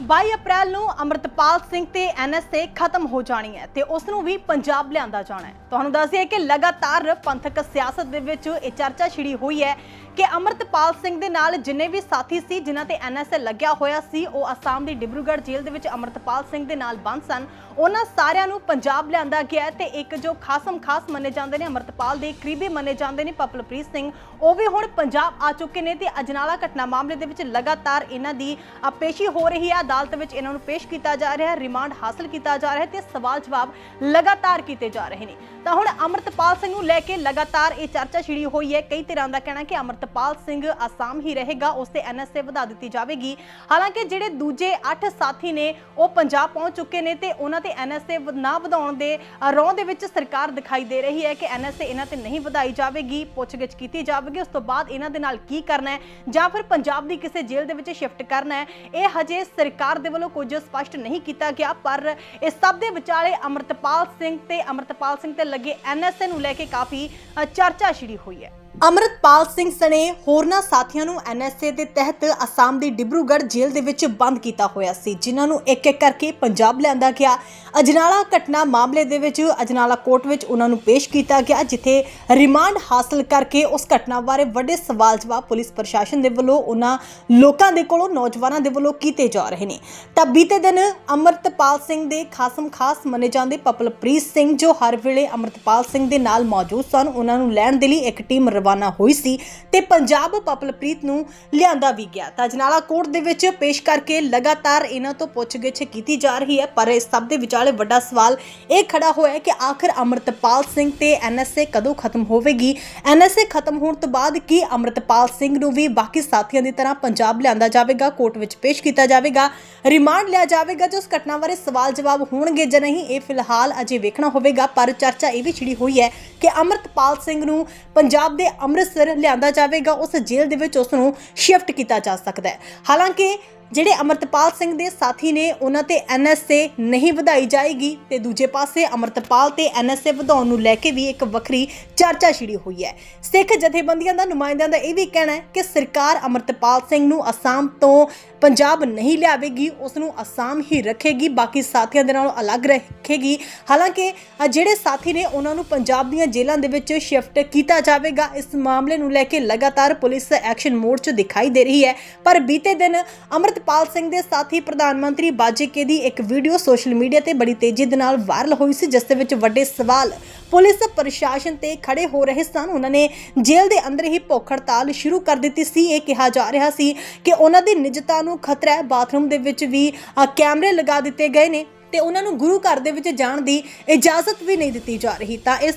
22 ਅਪ੍ਰੈਲ ਨੂੰ ਅਮਰਤਪਾਲ ਸਿੰਘ ਤੇ ਐਨਐਸਏ ਖਤਮ ਹੋ ਜਾਣੀ ਹੈ ਤੇ ਉਸ ਨੂੰ ਵੀ ਪੰਜਾਬ ਲਿਆਂਦਾ ਜਾਣਾ ਹੈ। ਤੁਹਾਨੂੰ ਦੱਸ ਦਈਏ ਕਿ ਲਗਾਤਾਰ ਪੰਥਕ ਸਿਆਸਤ ਦੇ ਵਿੱਚ ਇਹ ਚਰਚਾ ਛਿੜੀ ਹੋਈ ਹੈ ਕਿ ਅਮਰਤਪਾਲ ਸਿੰਘ ਦੇ ਨਾਲ ਜਿੰਨੇ ਵੀ ਸਾਥੀ ਸੀ ਜਿਨ੍ਹਾਂ ਤੇ ਐਨਐਸਏ ਲੱਗਿਆ ਹੋਇਆ ਸੀ ਉਹ ਅਸਾਮ ਦੀ ਡਿਬਰੂਗੜ੍ਹ ਜੇਲ੍ਹ ਦੇ ਵਿੱਚ ਅਮਰਤਪਾਲ ਸਿੰਘ ਦੇ ਨਾਲ ਬੰਦ ਸਨ। ਉਹਨਾਂ ਸਾਰਿਆਂ ਨੂੰ ਪੰਜਾਬ ਲਿਆਂਦਾ ਗਿਆ ਤੇ ਇੱਕ ਜੋ ਖਾਸਮ ਖਾਸ ਮੰਨੇ ਜਾਂਦੇ ਨੇ ਅਮਰਤਪਾਲ ਦੇ ਕਰੀਬੀ ਮੰਨੇ ਜਾਂਦੇ ਨੇ ਪਪਲਪ੍ਰੀਤ ਸਿੰਘ ਉਹ ਵੀ ਹੁਣ ਪੰਜਾਬ ਆ ਚੁੱਕੇ ਨੇ ਤੇ ਅਜਨਾਲਾ ਘਟਨਾ ਮਾਮਲੇ ਦੇ ਵਿੱਚ ਲਗਾਤਾਰ ਇਹਨਾਂ ਦੀ ਅ, ਪੇਸ਼ੀ ਹੋ ਰਹੀ ਹੈ। ਅਦਾਲਤ ਵਿੱਚ ਇਹਨਾਂ ਨੂੰ ਪੇਸ਼ ਕੀਤਾ ਜਾ ਰਿਹਾ ਹੈ ਰਿਮਾਂਡ ਹਾਸਲ ਕੀਤਾ ਜਾ ਰਿਹਾ ਹੈ ਤੇ ਸਵਾਲ ਜਵਾਬ ਲਗਾਤਾਰ ਕੀਤੇ ਜਾ ਰਹੇ ਨੇ। ਤਾਂ ਹੁਣ ਅਮਰਤਪਾਲ ਸਿੰਘ ਨੂੰ ਲੈ ਕੇ ਲਗਾਤਾਰ ਇਹ ਚਰਚਾ ਛਿੜੀ ਹੋਈ ਹੈ। ਕਈ ਧਿਰਾਂ ਦਾ ਕਹਿਣਾ ਕਿ ਅਮਰਤਪਾਲ ਸਿੰਘ ਅਸਾਮ ਹੀ ਰਹੇਗਾ ਉਸ ਤੇ ਐਨਐਸਏ ਵਧਾ ਦਿੱਤੀ ਜਾਵੇਗੀ। ਹਾਲਾਂਕਿ ਜਿਹੜੇ ਦੂਜੇ 8 ਸਾਥੀ ਨੇ ਉਹ ਪੰਜਾਬ ਪਹੁੰਚ ਚੁੱਕੇ ਨੇ ਤੇ ਉਹਨਾਂ ਤੇ ਐਨਐਸਏ ਨਾ ਵਧਾਉਣ ਦੇ ਅ, ਰੌਂ ਦੇ ਵਿੱਚ ਸਰਕਾਰ ਦਿਖਾਈ ਦੇ ਰਹੀ ਹੈ ਕਿ ਐਨਐਸਏ ਇਹਨਾਂ ਤੇ ਨਹੀਂ ਵਧਾਈ ਜਾਵੇਗੀ ਪੁੱਛਗਿੱਛ ਕੀਤੀ ਜਾਵੇਗੀ। ਉਸ ਤੋਂ ਬਾਅਦ ਇਹਨਾਂ ਦੇ ਨਾਲ ਕੀ ਕਰਨਾ ਹੈ ਜਾਂ ਫਿਰ ਪੰਜਾਬ ਦੀ ਕਿਸੇ ਜੇਲ੍ਹ ਦੇ ਵਿੱਚ ਸ਼ਿਫਟ ਕਰਨਾ ਹੈ ਇਹ ਹਜੇ ਸਰਕਾਰ ਸਰਕਾਰ ਦੇ ਵੱਲੋਂ ਕੁਝ ਸਪਸ਼ਟ ਨਹੀਂ ਕੀਤਾ ਗਿਆ, ਪਰ ਇਸ ਸਭ ਦੇ ਵਿਚਾਲੇ ਅਮਰਤਪਾਲ ਸਿੰਘ ਤੇ ਅਮਰਤਪਾਲ ਸਿੰਘ ਤੇ ਲੱਗੇ ਐਨਐਸਏ ਨੂੰ ਲੈ ਕੇ ਕਾਫੀ ਚਰਚਾ ਛਿੜੀ ਹੋਈ ਹੈ। ਅਮਰਤਪਾਲ ਸਿੰਘ ਸਣੇ ਹੋਰਨਾਂ ਸਾਥੀਆਂ ਨੂੰ ਐਨਐਸਏ ਦੇ ਤਹਿਤ ਅਸਾਮ ਦੀ ਡਿਬਰੂਗੜ੍ਹ ਜੇਲ੍ਹ ਦੇ ਵਿੱਚ ਬੰਦ ਕੀਤਾ ਹੋਇਆ ਸੀ, ਜਿਨ੍ਹਾਂ ਨੂੰ ਇੱਕ ਇੱਕ ਕਰਕੇ ਪੰਜਾਬ ਲਿਆਂਦਾ ਗਿਆ। ਅਜਨਾਲਾ ਘਟਨਾ ਮਾਮਲੇ ਦੇ ਵਿੱਚ ਅਜਨਾਲਾ ਕੋਰਟ ਵਿੱਚ ਉਹਨਾਂ ਨੂੰ ਪੇਸ਼ ਕੀਤਾ ਗਿਆ, ਜਿੱਥੇ ਰਿਮਾਂਡ ਹਾਸਲ ਕਰਕੇ ਉਸ ਘਟਨਾ ਬਾਰੇ ਵੱਡੇ ਸਵਾਲ ਜਵਾਬ ਪੁਲਿਸ ਪ੍ਰਸ਼ਾਸਨ ਦੇ ਵੱਲੋਂ ਉਹਨਾਂ ਲੋਕਾਂ ਦੇ ਕੋਲੋਂ, ਨੌਜਵਾਨਾਂ ਦੇ ਵੱਲੋਂ ਕੀਤੇ ਜਾ ਰਹੇ ਨੇ। ਤਾਂ ਬੀਤੇ ਦਿਨ ਅਮਰਤਪਾਲ ਸਿੰਘ ਦੇ ਖਾਸਮ ਖਾਸ ਮੰਨੇ ਜਾਂਦੇ ਪਪਲਪ੍ਰੀਤ ਸਿੰਘ ਜੋ ਹਰ ਵੇਲੇ ਅਮਰਤਪਾਲ ਸਿੰਘ ਦੇ ਨਾਲ ਮੌਜੂਦ ਸਨ, ਉਹਨਾਂ ਨੂੰ ਲੈਣ ਦੇ ਲਈ ਇੱਕ ਟੀਮ ਰਵਾਨਾ ਹੋਈ ਸੀ ਤੇ ਪੰਜਾਬ ਪਪਲਪ੍ਰੀਤ ਨੂੰ ਲਿਆਂਦਾ ਵੀ ਗਿਆ। ਤਾਂ ਅਜਨਾਲਾ ਕੋਰਟ ਦੇ ਵਿੱਚ ਪੇਸ਼ ਕਰਕੇ ਲਗਾਤਾਰ ਇਹਨਾਂ ਤੋਂ ਪੁੱਛਗਿੱਛ ਕੀਤੀ ਜਾ ਰਹੀ ਹੈ, ਪਰ ਇਸ ਸਭ ਦੇ ਵਿਚਾਲੇ ਵੱਡਾ ਸਵਾਲ ਇਹ ਖੜਾ ਹੋਇਆ ਹੈ ਕਿ ਆਖਰ ਅਮਰਤਪਾਲ ਸਿੰਘ ਤੇ ਐਨਐਸਏ ਕਦੋਂ ਖਤਮ ਹੋਵੇਗੀ? ਐਨਐਸਏ ਖਤਮ ਹੋਣ ਤੋਂ ਬਾਅਦ ਕੀ ਅਮਰਤਪਾਲ ਸਿੰਘ ਨੂੰ ਵੀ ਬਾਕੀ ਸਾਥੀਆਂ ਦੀ ਤਰ੍ਹਾਂ ਪੰਜਾਬ ਲਿਆਂਦਾ ਜਾਵੇਗਾ, ਕੋਰਟ ਵਿੱਚ ਪੇਸ਼ ਕੀਤਾ ਜਾਵੇਗਾ, ਰਿਮਾਂਡ ਲਿਆ ਜਾਵੇਗਾ ਜੋ ਉਸ ਘਟਨਾ ਬਾਰੇ ਸਵਾਲ ਜਵਾਬ ਹੋਣਗੇ ਜਾਂ ਨਹੀਂ, ਇਹ ਫਿਲਹਾਲ ਅਜੇ ਵੇਖਣਾ ਹੋਵੇਗਾ, ਪਰ ਚਰਚਾ ਇਹ ਵੀ ਛਿੜੀ ਹੋਈ ਹੈ ਕਿ ਅਮਰਤਪਾਲ ਸਿੰਘ ਨੂੰ ਪੰਜਾਬ ਦੇ ਅੰਮ੍ਰਿਤਸਰ ਲਿਆਂਦਾ ਜਾਵੇਗਾ, ਉਸ ਜੇਲ੍ਹ ਦੇ ਵਿੱਚ ਉਸ ਨੂੰ ਸ਼ਿਫਟ ਕੀਤਾ ਜਾ ਸਕਦਾ ਹੈ। ਹਾਲਾਂਕਿ ਜਿਹੜੇ ਅਮਰਤਪਾਲ ਸਿੰਘ ਦੇ ਸਾਥੀ ਨੇ, ਉਹਨਾਂ ਤੇ ਐਨਐਸਏ ਨਹੀਂ ਵਧਾਈ ਜਾਏਗੀ ਤੇ ਦੂਜੇ ਪਾਸੇ ਅਮਰਤਪਾਲ ਤੇ ਐਨਐਸਏ ਵਧਾਉਣ ਨੂੰ ਲੈ ਕੇ ਵੀ ਇੱਕ ਵੱਖਰੀ ਚਰਚਾ ਛਿੜੀ ਹੋਈ ਹੈ। ਸਿੱਖ ਜਥੇਬੰਦੀਆਂ ਦਾ ਨੁਮਾਇੰਦਿਆਂ ਦਾ ਇਹ ਵੀ ਕਹਿਣਾ ਹੈ ਕਿ ਸਰਕਾਰ ਅਮਰਤਪਾਲ ਸਿੰਘ ਨੂੰ ਅਸਾਮ ਤੋਂ ਪੰਜਾਬ ਨਹੀਂ ਲਿਆਵੇਗੀ, ਉਸ ਨੂੰ ਅਸਾਮ ਹੀ ਰੱਖੇਗੀ, ਬਾਕੀ ਸਾਥੀਆਂ ਦੇ ਨਾਲੋਂ ਅਲੱਗ ਰੱਖੇਗੀ। ਹਾਲਾਂਕਿ ਜਿਹੜੇ ਸਾਥੀ ਨੇ, ਉਹਨਾਂ ਨੂੰ ਪੰਜਾਬ ਦੀਆਂ ਜੇਲ੍ਹਾਂ ਦੇ ਵਿੱਚ ਸ਼ਿਫਟ ਕੀਤਾ ਜਾਵੇਗਾ। ਇਸ ਮਾਮਲੇ ਨੂੰ ਲੈ ਕੇ ਲਗਾਤਾਰ ਪੁਲਿਸ ਐਕਸ਼ਨ ਮੋਡ 'ਚ ਦਿਖਾਈ ਦੇ ਰਹੀ ਹੈ। ਪਰ ਬੀਤੇ ਦਿਨ ਅਮਰਤਪਾਲ ਸਿੰਘ ਦੇ ਸਾਥੀ ਪ੍ਰਧਾਨ ਮੰਤਰੀ ਬਾਜੇਕੇ ਦੀ ਇੱਕ ਵੀਡੀਓ ਸੋਸ਼ਲ ਮੀਡੀਆ ਤੇ ਬੜੀ ਤੇਜ਼ੀ ਦੇ ਨਾਲ ਵਾਇਰਲ ਹੋਈ ਸੀ, ਜਿਸ ਦੇ ਵਿੱਚ ਵੱਡੇ ਸਵਾਲ ਪੁਲਿਸ ਪ੍ਰਸ਼ਾਸਨ ਤੇ ਖੜੇ ਹੋ ਰਹੇ ਸਨ। ਉਹਨਾਂ ਨੇ ਜੇਲ੍ਹ ਦੇ ਅੰਦਰ ਹੀ ਭੁੱਖ ਹੜਤਾਲ ਸ਼ੁਰੂ ਕਰ ਦਿੱਤੀ ਸੀ। ਇਹ ਕਿਹਾ ਜਾ ਰਿਹਾ ਸੀ ਕਿ ਉਹਨਾਂ ਦੀ ਨਿਜਤਾ ਨੂੰ ਖਤਰਾ ਹੈ। ਬਾਥਰੂਮ ਦੇ ਵਿੱਚ ਵੀ ਕੈਮਰੇ ਲਗਾ ਦਿੱਤੇ ਗਏ ਨੇ। ਤੇ ਉਹਨਾਂ ਨੂੰ ਗੁਰੂ ਘਰ ਦੇ ਵਿੱਚ ਜਾਣ ਦੀ ਇਜਾਜ਼ਤ ਵੀ ਨਹੀਂ ਦਿੱਤੀ ਜਾ ਰਹੀ। ਤਾਂ ਇਸ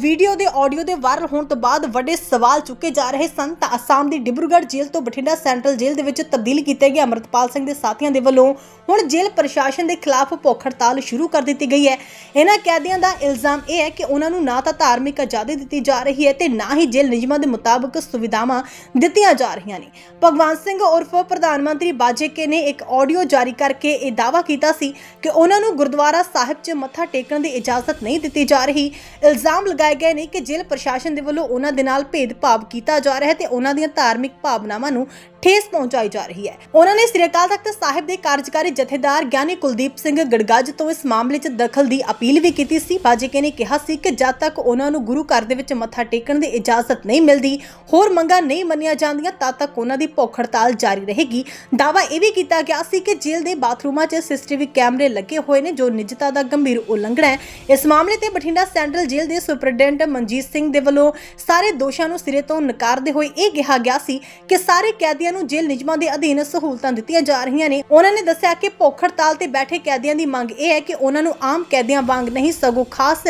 ਵੀਡੀਓ ਦੇ ਆਡੀਓ ਦੇ ਵਾਇਰਲ ਹੋਣ ਤੋਂ ਬਾਅਦ ਵੱਡੇ ਸਵਾਲ ਚੁੱਕੇ ਜਾ ਰਹੇ ਸਨ। ਤਾਂ ਅਸਾਮ ਦੀ ਡਿਬਰੂਗੜ੍ਹ ਜੇਲ੍ਹ ਤੋਂ ਬਠਿੰਡਾ ਸੈਂਟਰਲ ਜੇਲ੍ਹ ਦੇ ਵਿੱਚ ਤਬਦੀਲ ਕੀਤੇ ਗਏ ਅਮਰਤਪਾਲ ਸਿੰਘ ਦੇ ਸਾਥੀਆਂ ਦੇ ਵੱਲੋਂ ਹੁਣ ਜੇਲ੍ਹ ਪ੍ਰਸ਼ਾਸਨ ਦੇ ਖਿਲਾਫ ਭੁੱਖ ਹੜਤਾਲ ਸ਼ੁਰੂ ਕਰ ਦਿੱਤੀ ਗਈ ਹੈ। ਇਹਨਾਂ ਕੈਦੀਆਂ ਦਾ ਇਲਜ਼ਾਮ ਇਹ ਹੈ ਕਿ ਉਹਨਾਂ ਨੂੰ ਨਾ ਤਾਂ ਧਾਰਮਿਕ ਆਜ਼ਾਦੀ ਦਿੱਤੀ ਜਾ ਰਹੀ ਹੈ ਤੇ ਨਾ ਹੀ ਜੇਲ੍ਹ ਨਿਯਮਾਂ ਦੇ ਮੁਤਾਬਕ ਸੁਵਿਧਾਵਾਂ ਦਿੱਤੀਆਂ ਜਾ ਰਹੀਆਂ ਨੇ। ਭਗਵਾਨ ਸਿੰਘ ਉਰਫ ਪ੍ਰਧਾਨ ਮੰਤਰੀ ਬਾਜੇਕੇ ਨੇ ਇੱਕ ਆਡੀਓ ਜਾਰੀ ਕਰਕੇ ਇਹ ਦਾਅਵਾ ਕੀਤਾ ਸੀ ਕਿ ਉਹਨਾਂ ਨੂੰ ਗੁਰਦੁਆਰਾ ਸਾਹਿਬ 'ਚ ਮੱਥਾ ਟੇਕਣ ਦੀ ਇਜਾਜ਼ਤ ਨਹੀਂ ਦਿੱਤੀ ਜਾ ਰਹੀ। ਇਲਜ਼ਾਮ ਲਗਾਏ ਗਏ ਨੇ ਕਿ ਜੇਲ੍ਹ ਪ੍ਰਸ਼ਾਸਨ ਦੇ ਵੱਲੋਂ ਉਹਨਾਂ ਦੇ ਨਾਲ ਭੇਦਭਾਵ ਕੀਤਾ ਜਾ ਰਿਹਾ ਹੈ ਤੇ ਉਹਨਾਂ ਦੀਆਂ ਧਾਰਮਿਕ ਭਾਵਨਾਵਾਂ ਨੂੰ ਠੇਸ ਪਹੁੰਚਾਈ ਜਾ ਰਹੀ ਹੈ। ਉਹਨਾਂ ਨੇ ਸ੍ਰੀ ਅਕਾਲ ਤਖਤ ਸਾਹਿਬ ਦੇ ਕਾਰਜਕਾਰੀ ਜਥੇਦਾਰ ਗਿਆਨੀ ਕੁਲਦੀਪ ਸਿੰਘ ਗੜਗੱਜ ਤੋਂ ਇਸ ਮਾਮਲੇ 'ਚ ਦਖਲ ਦੀ ਅਪੀਲ ਵੀ ਕੀਤੀ ਸੀ। ਬਾਜੇਕੇ ਨੇ ਕਿਹਾ ਸੀ ਕਿ ਜਦ ਤੱਕ ਉਹਨਾਂ ਨੂੰ ਗੁਰੂ ਘਰ ਦੇ ਵਿੱਚ ਮੱਥਾ ਟੇਕਣ ਦੀ ਇਜਾਜ਼ਤ ਨਹੀਂ ਮਿਲਦੀ, ਹੋਰ ਮੰਗਾਂ ਨਹੀਂ ਮੰਨੀਆਂ ਜਾਂਦੀਆਂ, ਤਦ ਤੱਕ ਉਹਨਾਂ ਦੀ ਭੁੱਖ ਹੜਤਾਲ ਜਾਰੀ ਰਹੇਗੀ। ਦਾਵਾ ਇਹ ਵੀ ਕੀਤਾ ਗਿਆ ਸੀ ਕਿ ਜੇਲ੍ਹ ਦੇ ਬਾਥਰੂਮਾਂ 'ਚ ਸੀਸੀਟੀਵੀ ਕੈਮਰੇ ਲੱਗੇ ਹੋਏ ਨੇ ਜੋ ਨਿਜਤਾ ਦਾ ਗੰਭੀਰ ਉਲੰਘਣਾ ਹੈ। ਇਸ ਮਾਮਲੇ ਤੇ ਬਠਿੰਡਾ ਸੈਂਟਰਲ ਜੇਲ੍ਹ ਦੇ ਸੁਪਰਡੈਂਟ ਮਨਜੀਤ ਸਿੰਘ ਦੇ ਵੱਲੋਂ ਸਾਰੇ ਦੋਸ਼ਾਂ ਨੂੰ ਸਿਰੇ ਤੋਂ ਨਕਾਰਦੇ ਹੋਏ ਇਹ ਕਿਹਾ ਗਿਆ ਸੀ ਕਿ ਸਾਰੇ ਕੈਦੀਆਂ ਨੂੰ ਜੇਲ੍ਹ ਨਿਯਮਾਂ ਦੇ ਅਧੀਨ ਸਹੂਲਤਾਂ ਦਿੱਤੀਆਂ ਜਾ ਰਹੀਆਂ ਨੇ। ਉਹਨਾਂ ਨੇ ਦੱਸਿਆ ਕਿ ਭੁੱਖ ਹੜਤਾਲ ਤੇ ਬੈਠੇ ਕੈਦੀਆਂ ਦੀ ਮੰਗ ਇਹ ਹੈ ਕਿ ਉਹਨਾਂ ਨੂੰ ਆਮ ਕੈਦੀਆਂ ਵਾਂਗ ਨਹੀਂ, ਸਗੋਂ ਖਾਸ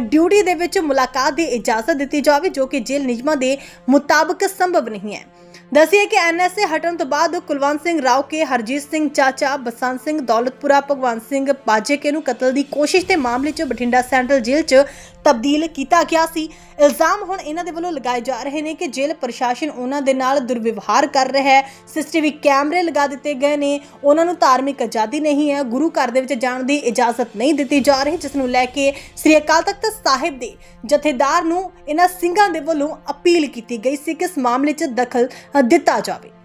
ਡਿਊਟੀ ਦੇ ਵਿੱਚ ਮੁਲਾਕਾਤ ਦੀ ਇਜਾਜ਼ਤ ਦਿੱਤੀ ਜਾਵੇ, ਜੋ ਕਿ ਜੇਲ੍ਹ ਨਿਯਮਾਂ ਦੇ ਮੁਤਾਬਕ ਸੰਭਵ ਨਹੀਂ ਹੈ। ਦੱਸਿए ਕਿ ਐਨਐਸਏ ਹਟਣ ਤੋਂ ਬਾਅਦ ਕੁਲਵੰਤ ਸਿੰਘ ਰਾਓ ਕੇ, ਹਰਜੀਤ ਸਿੰਘ ਚਾਚਾ, ਬਸੰਤ ਸਿੰਘ ਦੌਲਤਪੁਰਾ, ਭਗਵੰਤ ਸਿੰਘ ਬਾਜੇਕੇ ਨੂੰ ਕਤਲ ਦੀ ਕੋਸ਼ਿਸ਼ ਦੇ ਮਾਮਲੇ 'ਚ ਬਠਿੰਡਾ ਸੈਂਟਰਲ ਜੇਲ੍ਹ 'ਚ ਤਬਦੀਲ ਕੀਤਾ ਗਿਆ ਸੀ। ਇਲਜ਼ਾਮ ਹੁਣ ਇਹਨਾਂ ਦੇ ਵੱਲੋਂ ਲਗਾਏ ਜਾ ਰਹੇ ਨੇ ਕਿ ਜੇਲ੍ਹ ਪ੍ਰਸ਼ਾਸਨ ਉਹਨਾਂ ਦੇ ਨਾਲ ਦੁਰਵਿਵਹਾਰ ਕਰ ਰਿਹਾ ਹੈ। ਸੀਸੀਟੀਵੀ ਕੈਮਰੇ ਲਗਾ ਦਿੱਤੇ ਗਏ ਨੇ। ਉਹਨਾਂ ਨੂੰ ਧਾਰਮਿਕ ਆਜ਼ਾਦੀ ਨਹੀਂ ਹੈ। ਗੁਰੂ ਘਰ ਦੇ ਵਿੱਚ ਜਾਣ ਦੀ ਇਜਾਜ਼ਤ ਨਹੀਂ ਦਿੱਤੀ ਜਾ ਰਹੀ, ਜਿਸ ਨੂੰ ਲੈ ਕੇ ਸ੍ਰੀ ਅਕਾਲ ਤਖਤ ਸਾਹਿਬ ਦੇ ਜਥੇਦਾਰ ਨੂੰ ਇਹਨਾਂ ਸਿੰਘਾਂ ਦੇ ਵੱਲੋਂ ਅਪੀਲ ਕੀਤੀ ਗਈ ਸੀ ਕਿ ਇਸ ਮਾਮਲੇ 'ਚ ਦਖਲ ਦਿੱਤਾ ਜਾਵੇ।